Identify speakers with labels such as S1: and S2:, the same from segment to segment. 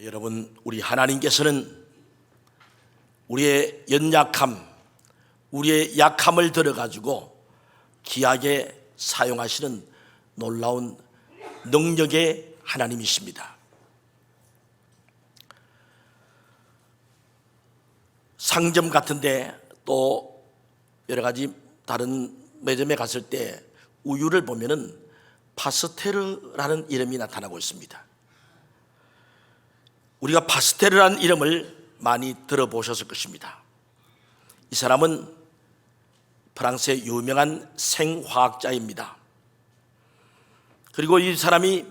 S1: 여러분, 우리 하나님께서는 우리의 연약함, 우리의 약함을 들어가지고 귀하게 사용하시는 놀라운 능력의 하나님이십니다. 상점 같은데 또 여러 가지 다른 매점에 갔을 때 우유를 보면은 파스테르라는 이름이 나타나고 있습니다. 우리가 파스테르라는 이름을 많이 들어보셨을 것입니다. 이 사람은 프랑스의 유명한 생화학자입니다. 그리고 이 사람이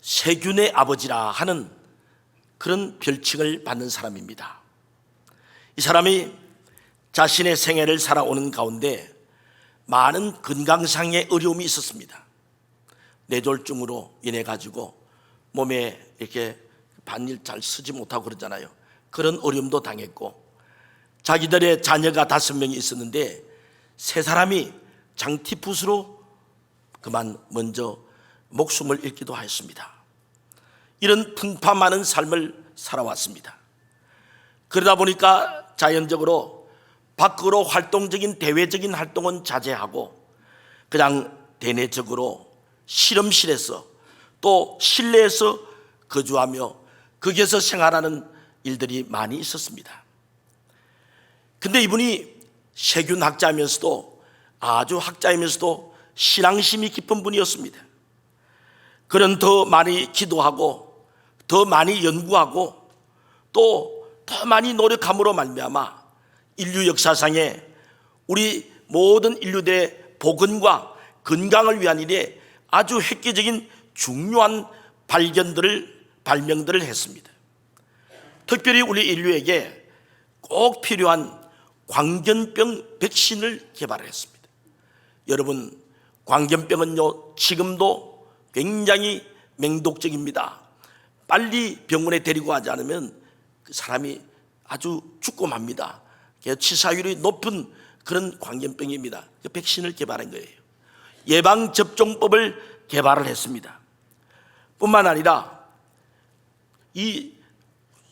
S1: 세균의 아버지라 하는 그런 별칭을 받는 사람입니다. 이 사람이 자신의 생애를 살아오는 가운데 많은 건강상의 어려움이 있었습니다. 뇌졸중으로 인해 가지고 몸에 이렇게 반일 잘 쓰지 못하고 그러잖아요. 그런 어려움도 당했고 자기들의 자녀가 다섯 명이 있었는데 세 사람이 장티푸스로 그만 먼저 목숨을 잃기도 하였습니다. 이런 풍파 많은 삶을 살아왔습니다. 그러다 보니까 자연적으로 밖으로 활동적인 대외적인 활동은 자제하고 그냥 대내적으로 실험실에서 또 실내에서 거주하며 거기에서 생활하는 일들이 많이 있었습니다. 근데 이분이 세균 학자면서도 아주 학자이면서도 신앙심이 깊은 분이었습니다. 그는 더 많이 기도하고 더 많이 연구하고 또 더 많이 노력함으로 말미암아 인류 역사상에 우리 모든 인류대 복원과 건강을 위한 일에 아주 획기적인 중요한 발견들을 발명들을 했습니다. 특별히 우리 인류에게 꼭 필요한 광견병 백신을 개발했습니다. 여러분, 광견병은요, 지금도 굉장히 맹독적입니다. 빨리 병원에 데리고 가지 않으면 그 사람이 아주 죽고 맙니다. 치사율이 높은 그런 광견병입니다. 그 백신을 개발한 거예요. 예방접종법을 개발을 했습니다. 뿐만 아니라 이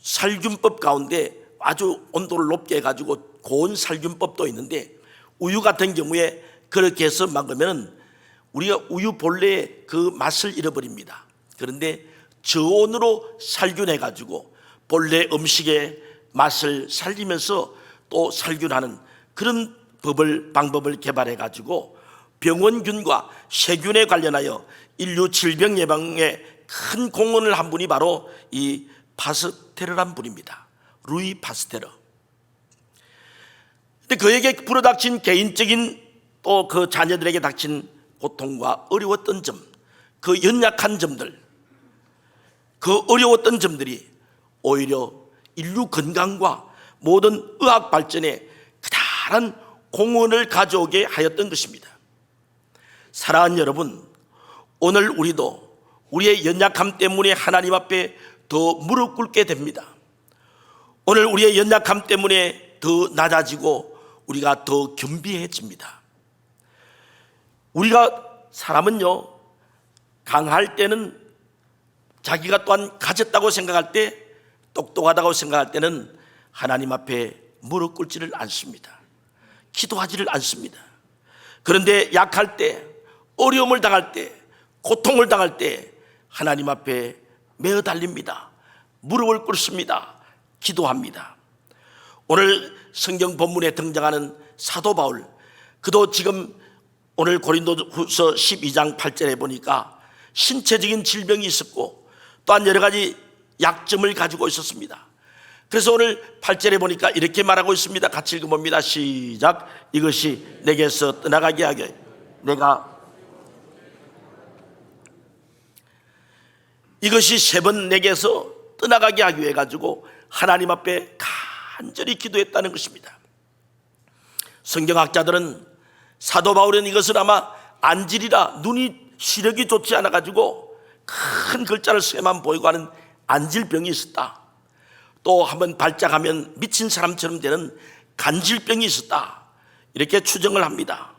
S1: 살균법 가운데 아주 온도를 높게 해가지고 고온 살균법도 있는데 우유 같은 경우에 그렇게 해서 먹으면 우리가 우유 본래의 그 맛을 잃어버립니다. 그런데 저온으로 살균해가지고 본래 음식의 맛을 살리면서 또 살균하는 그런 법을 방법을 개발해 가지고 병원균과 세균에 관련하여 인류 질병 예방에 큰 공헌을 한 분이 바로 이 파스테르란 분입니다. 루이 파스테르. 근데 그에게 불어닥친 개인적인 또 그 자녀들에게 닥친 고통과 어려웠던 점, 그 연약한 점들, 그 어려웠던 점들이 오히려 인류 건강과 모든 의학 발전에 크다란 공헌을 가져오게 하였던 것입니다. 사랑하는 여러분, 오늘 우리도 우리의 연약함 때문에 하나님 앞에 더 무릎 꿇게 됩니다. 오늘 우리의 연약함 때문에 더 낮아지고 우리가 더 겸비해집니다. 우리가 사람은요, 강할 때는 자기가 또한 가졌다고 생각할 때 똑똑하다고 생각할 때는 하나님 앞에 무릎 꿇지를 않습니다. 기도하지를 않습니다. 그런데 약할 때, 어려움을 당할 때, 고통을 당할 때 하나님 앞에 매어 달립니다. 무릎을 꿇습니다. 기도합니다. 오늘 성경 본문에 등장하는 사도 바울, 그도 지금 오늘 고린도후서 12장 8절에 보니까 신체적인 질병이 있었고 또한 여러 가지 약점을 가지고 있었습니다. 그래서 오늘 8절에 보니까 이렇게 말하고 있습니다. 같이 읽어봅니다. 시작. 이것이 내게서 떠나가게 하게 내가 이것이 세번 내게서 떠나가게 하기 위해 가지고 하나님 앞에 간절히 기도했다는 것입니다. 성경학자들은 사도 바울은 이것을 아마 안질이라 눈이 시력이 좋지 않아 가지고 큰 글자를 쓰게만 보이고 하는 안질병이 있었다. 또 한번 발작하면 미친 사람처럼 되는 간질병이 있었다. 이렇게 추정을 합니다.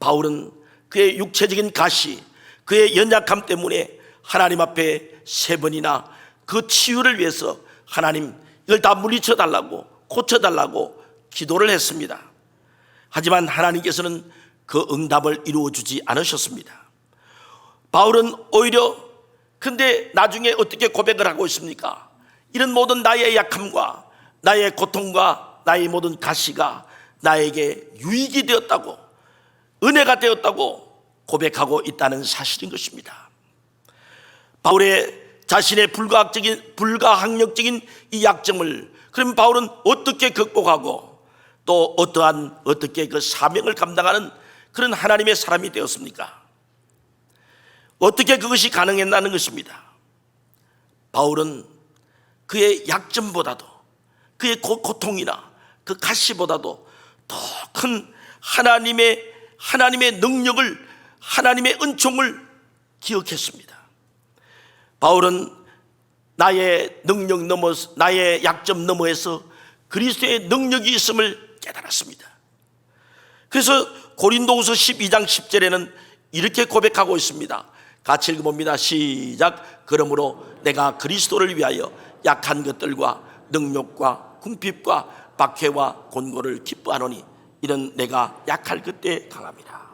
S1: 바울은 그의 육체적인 가시, 그의 연약함 때문에 하나님 앞에 세 번이나 그 치유를 위해서 하나님 이걸 다 물리쳐 달라고 고쳐 달라고 기도를 했습니다. 하지만 하나님께서는 그 응답을 이루어 주지 않으셨습니다. 바울은 오히려 근데 나중에 어떻게 고백을 하고 있습니까? 이런 모든 나의 약함과 나의 고통과 나의 모든 가시가 나에게 유익이 되었다고 은혜가 되었다고 고백하고 있다는 사실인 것입니다. 바울의 자신의 불가학적인 불가항력적인 이 약점을 그럼 바울은 어떻게 극복하고 또 어떠한 어떻게 그 사명을 감당하는 그런 하나님의 사람이 되었습니까? 어떻게 그것이 가능했다는 것입니다. 바울은 그의 약점보다도 그의 고- 고통이나 그 가시보다도 더 큰 하나님의 하나님의 능력을 하나님의 은총을 기억했습니다. 바울은 나의 능력 넘어 나의 약점 너머에서 그리스도의 능력이 있음을 깨달았습니다. 그래서 고린도후서 12장 10절에는 이렇게 고백하고 있습니다. 같이 읽어봅니다. 시작. 그러므로 내가 그리스도를 위하여 약한 것들과 능력과 궁핍과 박해와 곤고를 기뻐하노니 이는 내가 약할 그때 강합니다.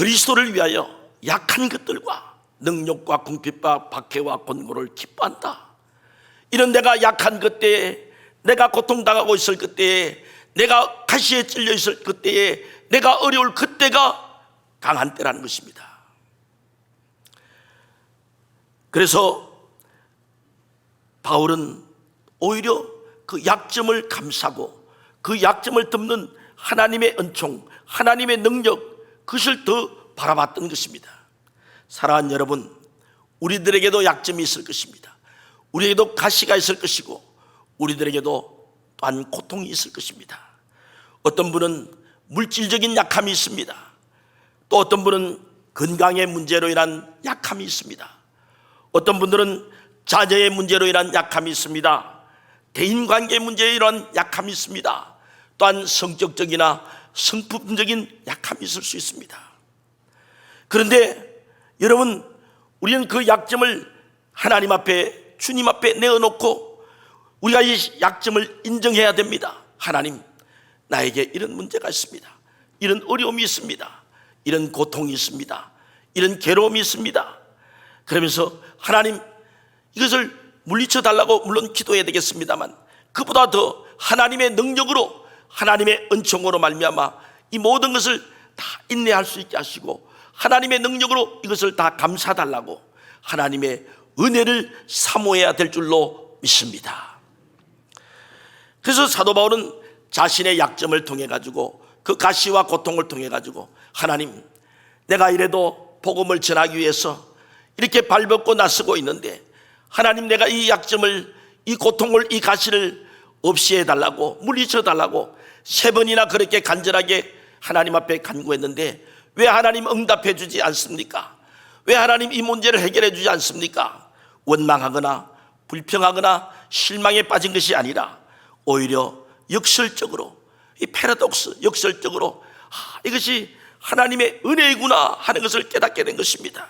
S1: 그리스도를 위하여 약한 것들과 능력과 궁핍과 박해와 곤고를 기뻐한다. 이런 내가 약한 그때에 내가 고통당하고 있을 그때에 내가 가시에 찔려 있을 그때에 내가 어려울 그때가 강한 때라는 것입니다. 그래서 바울은 오히려 그 약점을 감싸고 그 약점을 덮는 하나님의 은총, 하나님의 능력, 그것을 더 바라봤던 것입니다. 사랑하는 여러분, 우리들에게도 약점이 있을 것입니다. 우리에게도 가시가 있을 것이고, 우리들에게도 또한 고통이 있을 것입니다. 어떤 분은 물질적인 약함이 있습니다. 또 어떤 분은 건강의 문제로 인한 약함이 있습니다. 어떤 분들은 자녀의 문제로 인한 약함이 있습니다. 대인 관계 문제에 이런 약함이 있습니다. 또한 성격적이나 성품적인 약함이 있을 수 있습니다. 그런데 여러분, 우리는 그 약점을 하나님 앞에, 주님 앞에 내어놓고 우리가 이 약점을 인정해야 됩니다. 하나님, 나에게 이런 문제가 있습니다. 이런 어려움이 있습니다. 이런 고통이 있습니다. 이런 괴로움이 있습니다. 그러면서 하나님 이것을 물리쳐 달라고 물론 기도해야 되겠습니다만 그보다 더 하나님의 능력으로 하나님의 은총으로 말미암아 이 모든 것을 다 인내할 수 있게 하시고 하나님의 능력으로 이것을 다 감사 달라고 하나님의 은혜를 사모해야 될 줄로 믿습니다. 그래서 사도 바울은 자신의 약점을 통해 가지고 그 가시와 고통을 통해 가지고 하나님 내가 이래도 복음을 전하기 위해서 이렇게 발벗고 나서고 있는데 하나님 내가 이 약점을 이 고통을 이 가시를 없이 해달라고 물리쳐 달라고 세 번이나 그렇게 간절하게 하나님 앞에 간구했는데 왜 하나님 응답해 주지 않습니까? 왜 하나님 이 문제를 해결해 주지 않습니까? 원망하거나 불평하거나 실망에 빠진 것이 아니라 오히려 역설적으로 이 패러독스 역설적으로 아, 이것이 하나님의 은혜이구나 하는 것을 깨닫게 된 것입니다.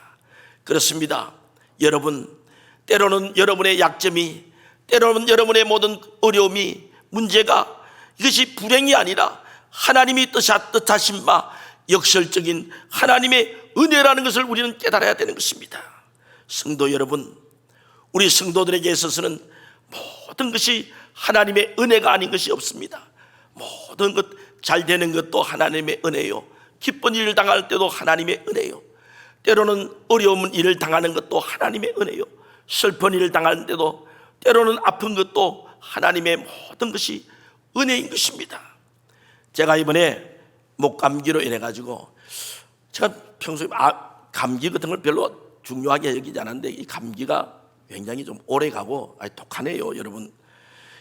S1: 그렇습니다. 여러분, 때로는 여러분의 약점이, 때로는 여러분의 모든 어려움이, 문제가 이것이 불행이 아니라 하나님이 뜻하, 뜻하신 바 역설적인 하나님의 은혜라는 것을 우리는 깨달아야 되는 것입니다. 성도 여러분, 우리 성도들에게 있어서는 모든 것이 하나님의 은혜가 아닌 것이 없습니다. 모든 것 잘 되는 것도 하나님의 은혜요. 기쁜 일을 당할 때도 하나님의 은혜요. 때로는 어려운 일을 당하는 것도 하나님의 은혜요. 슬픈 일을 때도 때로는 아픈 것도 하나님의 모든 것이 은혜인 것입니다. 제가 이번에 목 감기로 인해 가지고 제가 평소에 아, 감기 같은 걸 별로 중요하게 여기지 않았는데 이 감기가 굉장히 좀 오래 가고 아니, 독하네요, 여러분.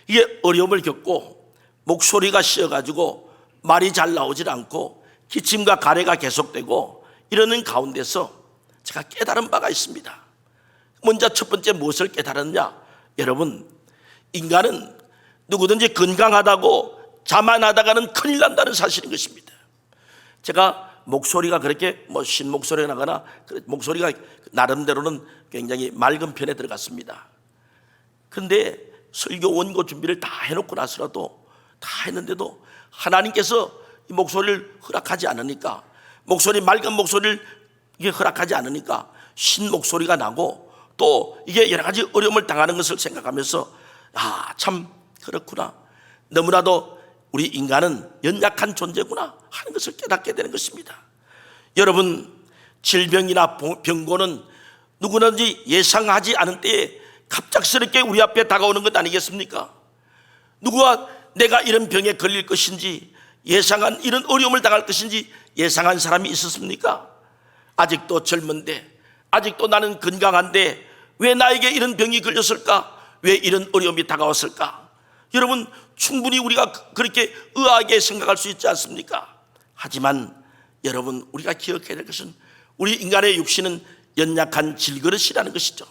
S1: 이게 어려움을 겪고 목소리가 쉬어 가지고 말이 잘 나오질 않고 기침과 가래가 계속되고 이러는 가운데서 제가 깨달은 바가 있습니다. 먼저 첫 번째 무엇을 깨달았냐? 여러분, 인간은 누구든지 건강하다고 자만하다가는 큰일 난다는 사실인 것입니다. 제가 목소리가 그렇게 뭐 신 목소리가 나거나 그 목소리가 나름대로는 굉장히 맑은 편에 들어갔습니다. 근데 설교 원고 준비를 다 해놓고 나서라도 다 했는데도 하나님께서 이 목소리를 허락하지 않으니까 목소리 맑은 목소리를 이게 허락하지 않으니까 신 목소리가 나고 또 이게 여러 가지 어려움을 당하는 것을 생각하면서 아 참 그렇구나 너무나도 우리 인간은 연약한 존재구나 하는 것을 깨닫게 되는 것입니다. 여러분 질병이나 병고는 누구든지 예상하지 않은 때에 갑작스럽게 우리 앞에 다가오는 것 아니겠습니까? 누구가 내가 이런 병에 걸릴 것인지 예상한 이런 어려움을 당할 것인지 예상한 사람이 있었습니까? 아직도 젊은데 아직도 나는 건강한데 왜 나에게 이런 병이 걸렸을까? 왜 이런 어려움이 다가왔을까? 여러분 충분히 우리가 그렇게 의아하게 생각할 수 있지 않습니까? 하지만 여러분 우리가 기억해야 될 것은 우리 인간의 육신은 연약한 질그릇이라는 것이죠.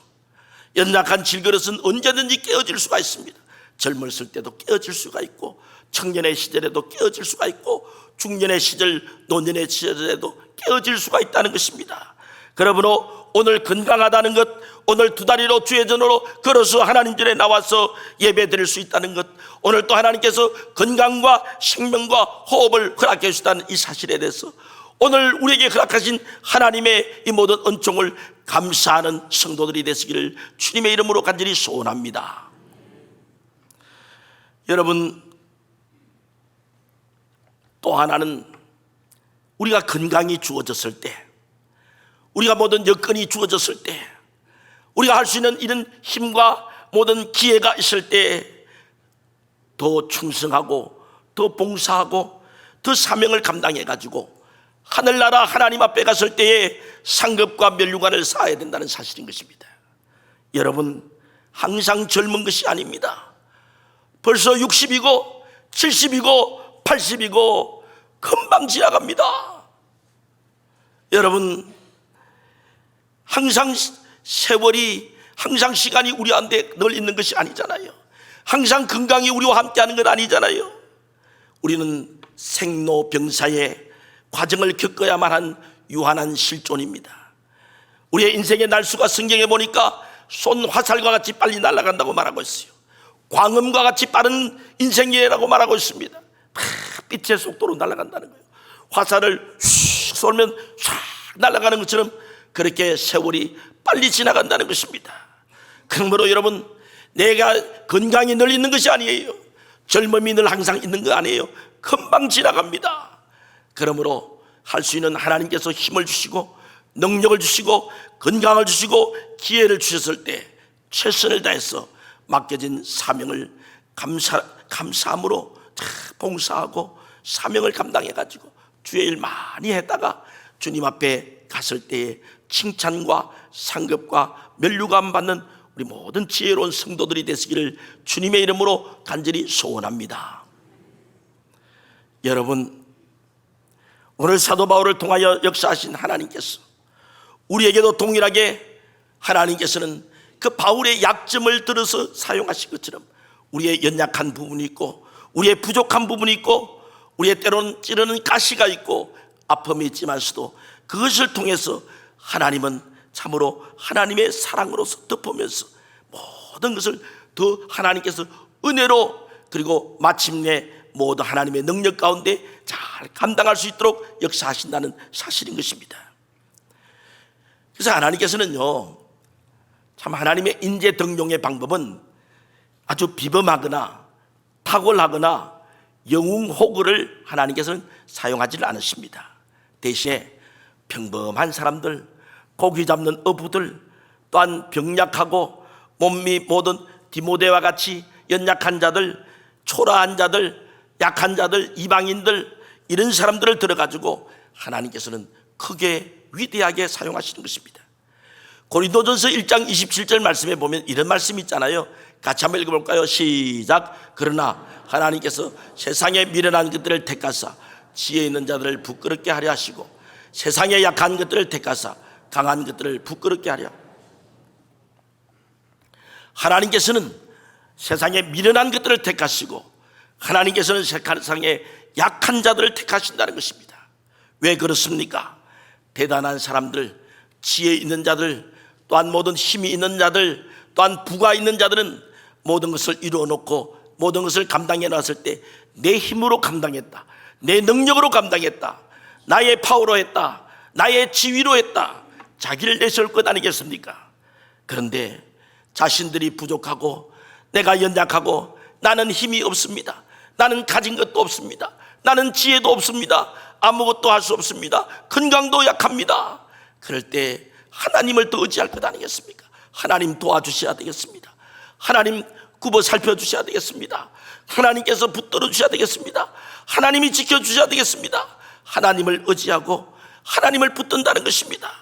S1: 연약한 질그릇은 언제든지 깨어질 수가 있습니다. 젊었을 때도 깨어질 수가 있고 청년의 시절에도 깨어질 수가 있고 중년의 시절, 노년의 시절에도 깨어질 수가 있다는 것입니다. 그러므로 오늘 건강하다는 것, 오늘 두 다리로 주의 전으로 걸어서 하나님 전에 나와서 예배 드릴 수 있다는 것, 오늘 또 하나님께서 건강과 생명과 호흡을 허락해 주시다는 이 사실에 대해서 오늘 우리에게 허락하신 하나님의 이 모든 은총을 감사하는 성도들이 되시기를 주님의 이름으로 간절히 소원합니다. 여러분, 또 하나는 우리가 건강이 주어졌을 때, 우리가 모든 여건이 주어졌을 때, 우리가 할 수 있는 이런 힘과 모든 기회가 있을 때, 더 충성하고, 더 봉사하고, 더 사명을 감당해 가지고, 하늘나라 하나님 앞에 갔을 때에 상급과 멸류관을 쌓아야 된다는 사실인 것입니다. 여러분, 항상 젊은 것이 아닙니다. 벌써 60이고, 70이고, 80이고, 금방 지나갑니다. 여러분, 항상 세월이, 항상 시간이 우리한테 늘 있는 것이 아니잖아요. 항상 건강이 우리와 함께 하는 건 아니잖아요. 우리는 생로병사의 과정을 겪어야만 한 유한한 실존입니다. 우리의 인생의 날수가 성경에 보니까 손 화살과 같이 빨리 날아간다고 말하고 있어요. 광음과 같이 빠른 인생이라고 말하고 있습니다. 빛의 속도로 날아간다는 거예요. 화살을 슉 쏘면 쫙 날아가는 것처럼 그렇게 세월이 빨리 지나간다는 것입니다. 그러므로 여러분, 내가 건강이 늘 있는 것이 아니에요. 젊음이 늘 항상 있는 거 아니에요. 금방 지나갑니다. 그러므로 할 수 있는 하나님께서 힘을 주시고 능력을 주시고 건강을 주시고 기회를 주셨을 때 최선을 다해서 맡겨진 사명을 감사, 감사함으로 봉사하고 사명을 감당해 가지고 주의 일 많이 했다가 주님 앞에 갔을 때에 칭찬과 상급과 멸류관 받는 우리 모든 지혜로운 성도들이 되시기를 주님의 이름으로 간절히 소원합니다. 여러분 오늘 사도 바울을 통하여 역사하신 하나님께서 우리에게도 동일하게 하나님께서는 그 바울의 약점을 들어서 사용하신 것처럼 우리의 연약한 부분이 있고 우리의 부족한 부분이 있고 우리의 때로는 찌르는 가시가 있고 아픔이 있지만서도 그것을 통해서 하나님은 참으로 하나님의 사랑으로서 덮으면서 모든 것을 더 하나님께서 은혜로 그리고 마침내 모든 하나님의 능력 가운데 잘 감당할 수 있도록 역사하신다는 사실인 것입니다. 그래서 하나님께서는요, 참 하나님의 인재 등용의 방법은 아주 비범하거나 탁월하거나 영웅 호구를 하나님께서는 사용하지를 않으십니다. 대신에 평범한 사람들, 고기 잡는 어부들, 또한 병약하고 몸이 모든 디모데와 같이 연약한 자들, 초라한 자들, 약한 자들, 이방인들 이런 사람들을 들어가지고 하나님께서는 크게 위대하게 사용하시는 것입니다. 고린도전서 1장 27절 말씀에 보면 이런 말씀이 있잖아요. 같이 한번 읽어볼까요? 시작. 그러나 하나님께서 세상에 미련한 것들을 택하사 지혜 있는 자들을 부끄럽게 하려 하시고 세상에 약한 것들을 택하사 강한 것들을 부끄럽게 하려. 하나님께서는 세상에 미련한 것들을 택하시고 하나님께서는 세상에 약한 자들을 택하신다는 것입니다. 왜 그렇습니까? 대단한 사람들, 지혜 있는 자들, 또한 모든 힘이 있는 자들, 또한 부가 있는 자들은 모든 것을 이루어 놓고 모든 것을 감당해 놨을 때 내 힘으로 감당했다. 내 능력으로 감당했다. 나의 파워로 했다. 나의 지위로 했다. 자기를 내세울 것 아니겠습니까? 그런데 자신들이 부족하고 내가 연약하고 나는 힘이 없습니다. 나는 가진 것도 없습니다. 나는 지혜도 없습니다. 아무것도 할 수 없습니다. 건강도 약합니다. 그럴 때 하나님을 더 의지할 것 아니겠습니까? 하나님 도와주셔야 되겠습니다. 하나님 굽어 살펴주셔야 되겠습니다. 하나님께서 붙들어 주셔야 되겠습니다. 하나님이 지켜주셔야 되겠습니다. 하나님을 의지하고 하나님을 붙든다는 것입니다.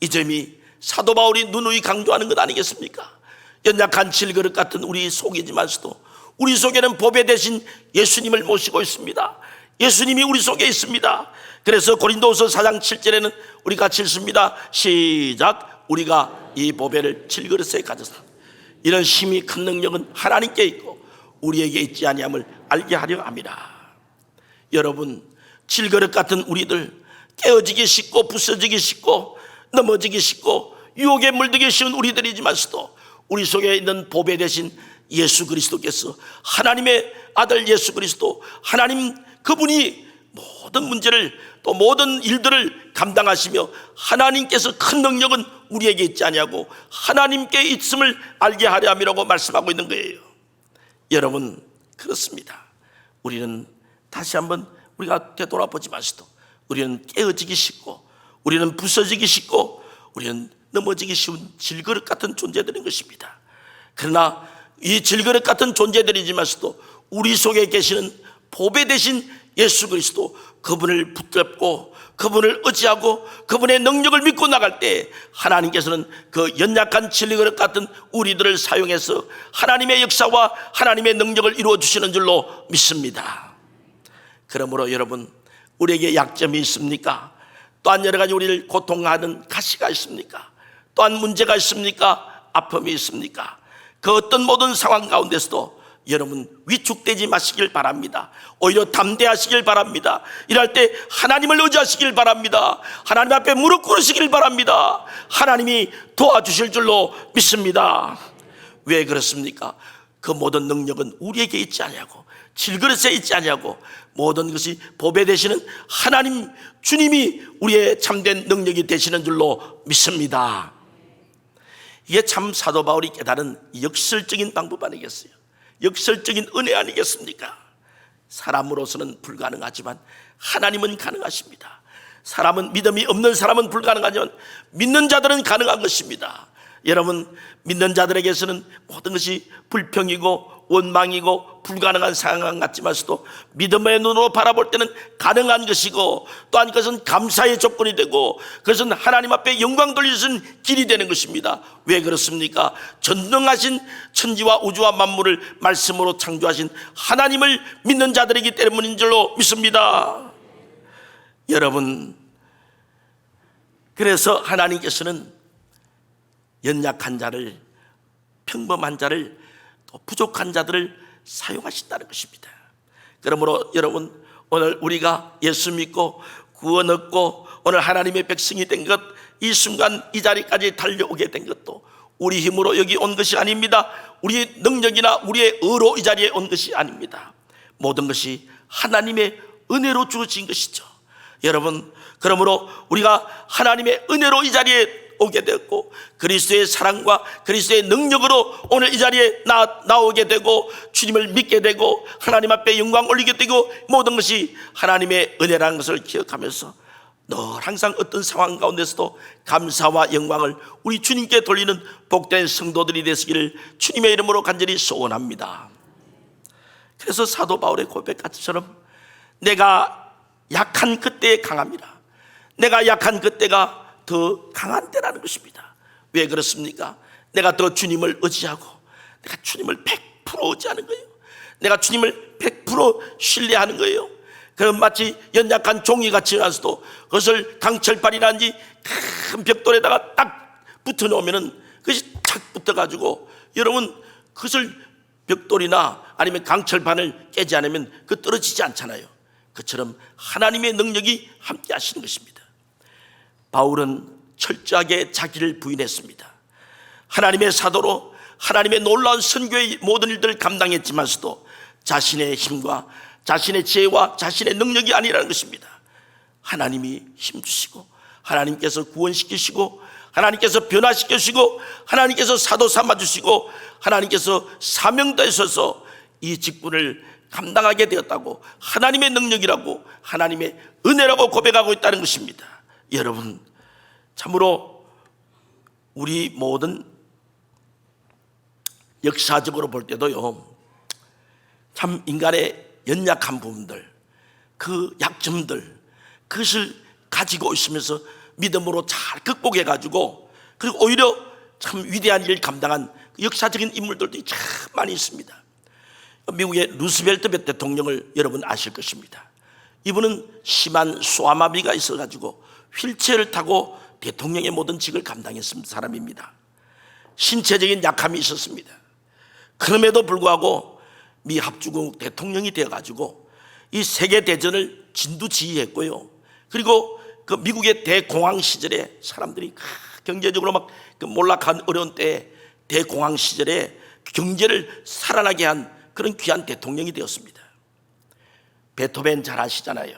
S1: 이 점이 사도 바울이 누누이 강조하는 것 아니겠습니까? 연약한 질그릇 같은 우리 속이지만서도 우리 속에는 보배 대신 예수님을 모시고 있습니다. 예수님이 우리 속에 있습니다. 그래서 고린도후서 4장 7절에는 우리 같이 읽습니다. 시작. 우리가 이 보배를 질그릇에 가져서 이런 힘이 큰 능력은 하나님께 있고 우리에게 있지 아니함을 알게 하려 합니다. 여러분 질그릇 같은 우리들 깨어지기 쉽고 부서지기 쉽고 넘어지기 쉽고 유혹에 물들기 쉬운 우리들이지만서도 우리 속에 있는 보배 대신 예수 그리스도께서 하나님의 아들 예수 그리스도 하나님 그분이 모든 문제를 또 모든 일들을 감당하시며 하나님께서 큰 능력은 우리에게 있지 아니하고 하나님께 있음을 알게 하려 함이라고 말씀하고 있는 거예요. 여러분 그렇습니다. 우리는 다시 한번 우리가 되돌아보지만서도 우리는 깨어지기 쉽고 우리는 부서지기 쉽고 우리는 넘어지기 쉬운 질그릇 같은 존재들인 것입니다. 그러나 이 질그릇 같은 존재들이지만서도 우리 속에 계시는 보배 대신 예수 그리스도 그분을 붙잡고 그분을 의지하고 그분의 능력을 믿고 나갈 때 하나님께서는 그 연약한 질그릇 같은 우리들을 사용해서 하나님의 역사와 하나님의 능력을 이루어 주시는 줄로 믿습니다. 그러므로 여러분 우리에게 약점이 있습니까? 또한 여러 가지 우리를 고통하는 가시가 있습니까? 또한 문제가 있습니까? 아픔이 있습니까? 그 어떤 모든 상황 가운데서도 여러분 위축되지 마시길 바랍니다. 오히려 담대하시길 바랍니다. 이럴 때 하나님을 의지하시길 바랍니다. 하나님 앞에 무릎 꿇으시길 바랍니다. 하나님이 도와주실 줄로 믿습니다. 왜 그렇습니까? 그 모든 능력은 우리에게 있지 아니하고 질그릇에 있지 아니하고 모든 것이 보배 되시는 하나님 주님이 우리의 참된 능력이 되시는 줄로 믿습니다. 이게 참 사도 바울이 깨달은 역설적인 방법 아니겠어요? 역설적인 은혜 아니겠습니까? 사람으로서는 불가능하지만 하나님은 가능하십니다. 사람은 믿음이 없는 사람은 불가능하지만 믿는 자들은 가능한 것입니다. 여러분 믿는 자들에게서는 모든 것이 불평이고 원망이고 불가능한 상황 같지만서도 믿음의 눈으로 바라볼 때는 가능한 것이고 또한 그것은 감사의 조건이 되고 그것은 하나님 앞에 영광 돌리는 길이 되는 것입니다. 왜 그렇습니까? 전능하신 천지와 우주와 만물을 말씀으로 창조하신 하나님을 믿는 자들이기 때문인 줄로 믿습니다. 여러분 그래서 하나님께서는 연약한 자를 평범한 자를 또 부족한 자들을 사용하신다는 것입니다. 그러므로 여러분 오늘 우리가 예수 믿고 구원 얻고 오늘 하나님의 백성이 된 것 이 순간 이 자리까지 달려오게 된 것도 우리 힘으로 여기 온 것이 아닙니다. 우리의 능력이나 우리의 의로 이 자리에 온 것이 아닙니다. 모든 것이 하나님의 은혜로 주어진 것이죠. 여러분 그러므로 우리가 하나님의 은혜로 이 자리에 오게 되었고 그리스도의 사랑과 그리스도의 능력으로 오늘 이 자리에 나, 나오게 되고 주님을 믿게 되고 하나님 앞에 영광 올리게 되고 모든 것이 하나님의 은혜라는 것을 기억하면서 늘 항상 어떤 상황 가운데서도 감사와 영광을 우리 주님께 돌리는 복된 성도들이 되시기를 주님의 이름으로 간절히 소원합니다. 그래서 사도 바울의 고백 같이처럼 내가 약한 그때에 강합니다. 내가 약한 그때가 더 강한 때라는 것입니다. 왜 그렇습니까? 내가 더 주님을 의지하고 내가 주님을 100% 의지하는 거예요. 내가 주님을 100% 신뢰하는 거예요. 그럼 마치 연약한 종이같이 나서도 그것을 강철발이라든지 큰 벽돌에다가 딱 붙여 놓으면은 그것이 착 붙어 가지고 여러분 그것을 벽돌이나 아니면 강철판을 깨지 않으면 그 떨어지지 않잖아요. 그처럼 하나님의 능력이 함께 하시는 것입니다. 바울은 철저하게 자기를 부인했습니다. 하나님의 사도로 하나님의 놀라운 선교의 모든 일들을 감당했지만서도 자신의 힘과 자신의 지혜와 자신의 능력이 아니라는 것입니다. 하나님이 힘주시고 하나님께서 구원시키시고 하나님께서 변화시키시고 하나님께서 사도 삼아주시고 하나님께서 사명도에 있어서 이 직분을 감당하게 되었다고 하나님의 능력이라고 하나님의 은혜라고 고백하고 있다는 것입니다. 여러분 참으로 우리 모든 역사적으로 볼 때도요 참 인간의 연약한 부분들 그 약점들 그것을 가지고 있으면서 믿음으로 잘 극복해 가지고 그리고 오히려 참 위대한 일을 감당한 그 역사적인 인물들도 참 많이 있습니다. 미국의 루스벨트 대통령을 여러분 아실 것입니다. 이분은 심한 소아마비가 있어가지고 휠체어를 타고 대통령의 모든 직을 감당했습니다. 사람입니다. 신체적인 약함이 있었습니다. 그럼에도 불구하고 미 합중국 대통령이 되어가지고 이 세계 대전을 진두지휘했고요. 그리고 그 미국의 대공황 시절에 사람들이 경제적으로 막그 몰락한 어려운 때에 대공황 시절에 경제를 살아나게 한 그런 귀한 대통령이 되었습니다. 베토벤 잘 아시잖아요.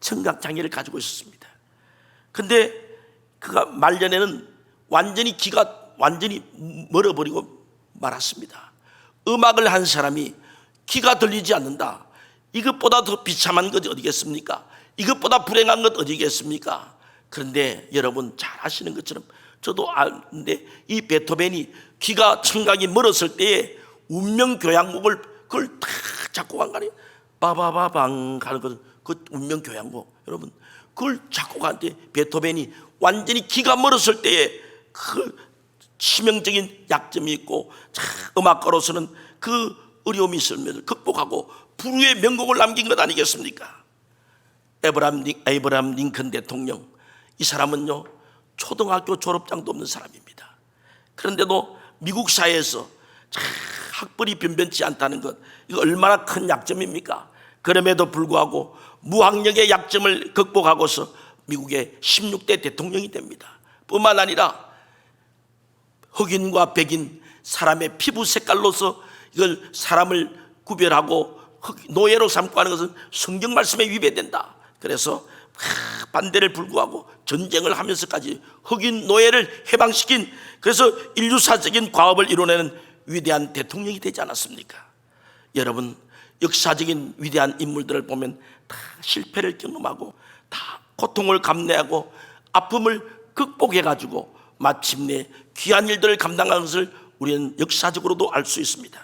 S1: 청각 장애를 가지고 있었습니다. 근데 그가 말년에는 완전히 기가 완전히 멀어버리고 말았습니다. 음악을 한 사람이 귀가 들리지 않는다. 이것보다 더 비참한 것 어디겠습니까? 이것보다 불행한 것 어디겠습니까? 그런데 여러분 잘 아시는 것처럼 저도 아는데 이 베토벤이 귀가 청각이 멀었을 때에 운명 교향곡을 그걸 다 작곡한 거 아니에요? 바바바방 가는 것그 운명 교향곡 여러분 그걸 작곡한 때 베토벤이 완전히 귀가 멀었을 때에 그 치명적인 약점이 있고 참 음악가로서는 그 어려움이 있음을 극복하고 불후의 명곡을 남긴 것 아니겠습니까? 에브람, 링, 에브람 링컨 대통령 이 사람은요 초등학교 졸업장도 없는 사람입니다. 그런데도 미국 사회에서 참 학벌이 변변치 않다는 것 이거 얼마나 큰 약점입니까? 그럼에도 불구하고 무학력의 약점을 극복하고서 미국의 16대 대통령이 됩니다. 뿐만 아니라 흑인과 백인 사람의 피부 색깔로서 이걸 사람을 구별하고 노예로 삼고 하는 것은 성경 말씀에 위배된다. 그래서 반대를 불구하고 전쟁을 하면서까지 흑인 노예를 해방시킨 그래서 인류사적인 과업을 이뤄내는 위대한 대통령이 되지 않았습니까? 여러분 역사적인 위대한 인물들을 보면 다 실패를 경험하고 다 고통을 감내하고 아픔을 극복해 가지고 마침내 귀한 일들을 감당하는 것을 우리는 역사적으로도 알 수 있습니다.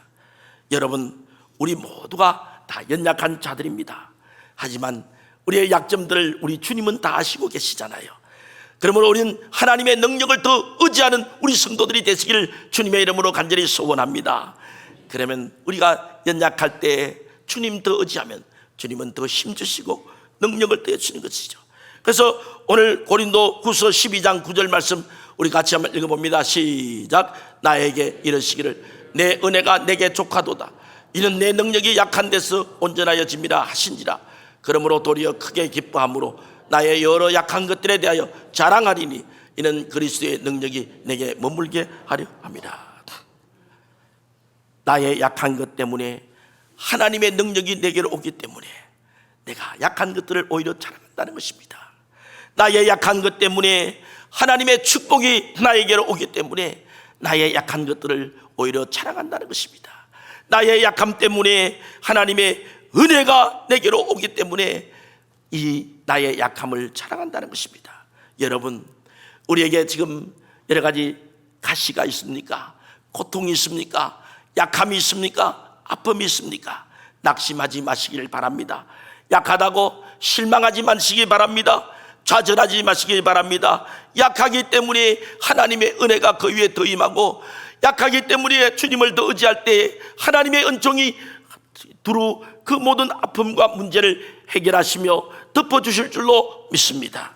S1: 여러분 우리 모두가 다 연약한 자들입니다. 하지만 우리의 약점들을 우리 주님은 다 아시고 계시잖아요. 그러므로 우리는 하나님의 능력을 더 의지하는 우리 성도들이 되시기를 주님의 이름으로 간절히 소원합니다. 그러면 우리가 연약할 때 주님 더 의지하면 주님은 더 힘주시고 능력을 더 주시는 것이죠. 그래서 오늘 고린도 후서 12장 9절 말씀 우리 같이 한번 읽어봅니다. 시작. 나에게 이르시기를 내 은혜가 내게 족하도다. 이는 내 능력이 약한 데서 온전하여짐이라 하신지라. 그러므로 도리어 크게 기뻐함으로 나의 여러 약한 것들에 대하여 자랑하리니 이는 그리스도의 능력이 내게 머물게 하려 합니다. 나의 약한 것 때문에 하나님의 능력이 내게로 오기 때문에 내가 약한 것들을 오히려 자랑한다는 것입니다. 나의 약한 것 때문에 하나님의 축복이 나에게로 오기 때문에 나의 약한 것들을 오히려 자랑한다는 것입니다. 나의 약함 때문에 하나님의 은혜가 내게로 오기 때문에 이 나의 약함을 자랑한다는 것입니다. 여러분, 우리에게 지금 여러 가지 가시가 있습니까? 고통이 있습니까? 약함이 있습니까? 아픔이 있습니까? 낙심하지 마시길 바랍니다. 약하다고 실망하지 마시기 바랍니다. 좌절하지 마시기 바랍니다. 약하기 때문에 하나님의 은혜가 그 위에 더 임하고 약하기 때문에 주님을 더 의지할 때 하나님의 은총이 두루 그 모든 아픔과 문제를 해결하시며 덮어주실 줄로 믿습니다.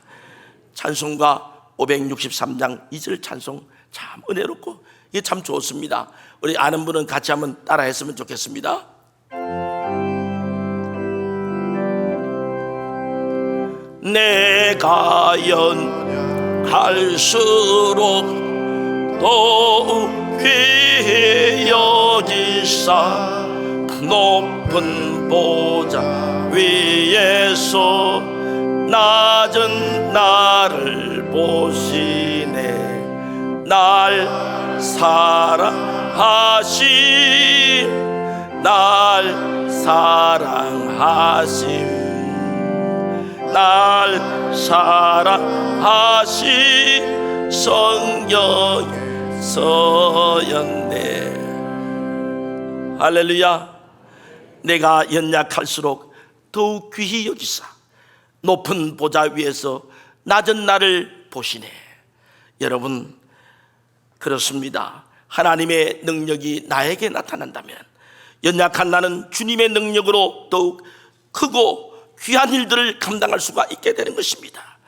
S1: 찬송가 563장 2절 찬송 참 은혜롭고 이게 참 좋습니다. 우리 아는 분은 같이 한번 따라 했으면 좋겠습니다. 내가 연할수록 더욱 귀해여지사 높은 보좌 위에서 낮은 나를 보시네 날 사랑하심 날 사랑하심. 날 사랑하신 성경에 서였네. 할렐루야. 내가 연약할수록 더욱 귀히 여기사 높은 보좌 위에서 낮은 나를 보시네. 여러분 그렇습니다 하나님의 능력이 나에게 나타난다면 연약한 나는 주님의 능력으로 더욱 크고 귀한 일들을 감당할 수가 있게 되는 것입니다.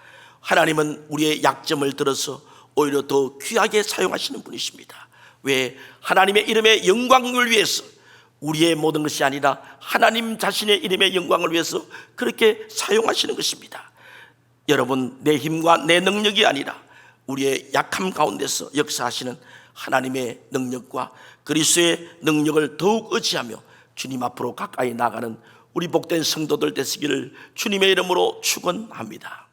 S1: 하나님은 우리의 약점을 들어서 오히려 더 귀하게 사용하시는 분이십니다. 왜 하나님의 이름의 영광을 위해서 우리의 모든 것이 아니라 하나님 자신의 이름의 영광을 위해서 그렇게 사용하시는 것입니다. 여러분 내 힘과 내 능력이 아니라 우리의 약함 가운데서 역사하시는 하나님의 능력과 그리스도의 능력을 더욱 의지하며 주님 앞으로 가까이 나가는 우리 복된 성도들 되시기를 주님의 이름으로 축원합니다.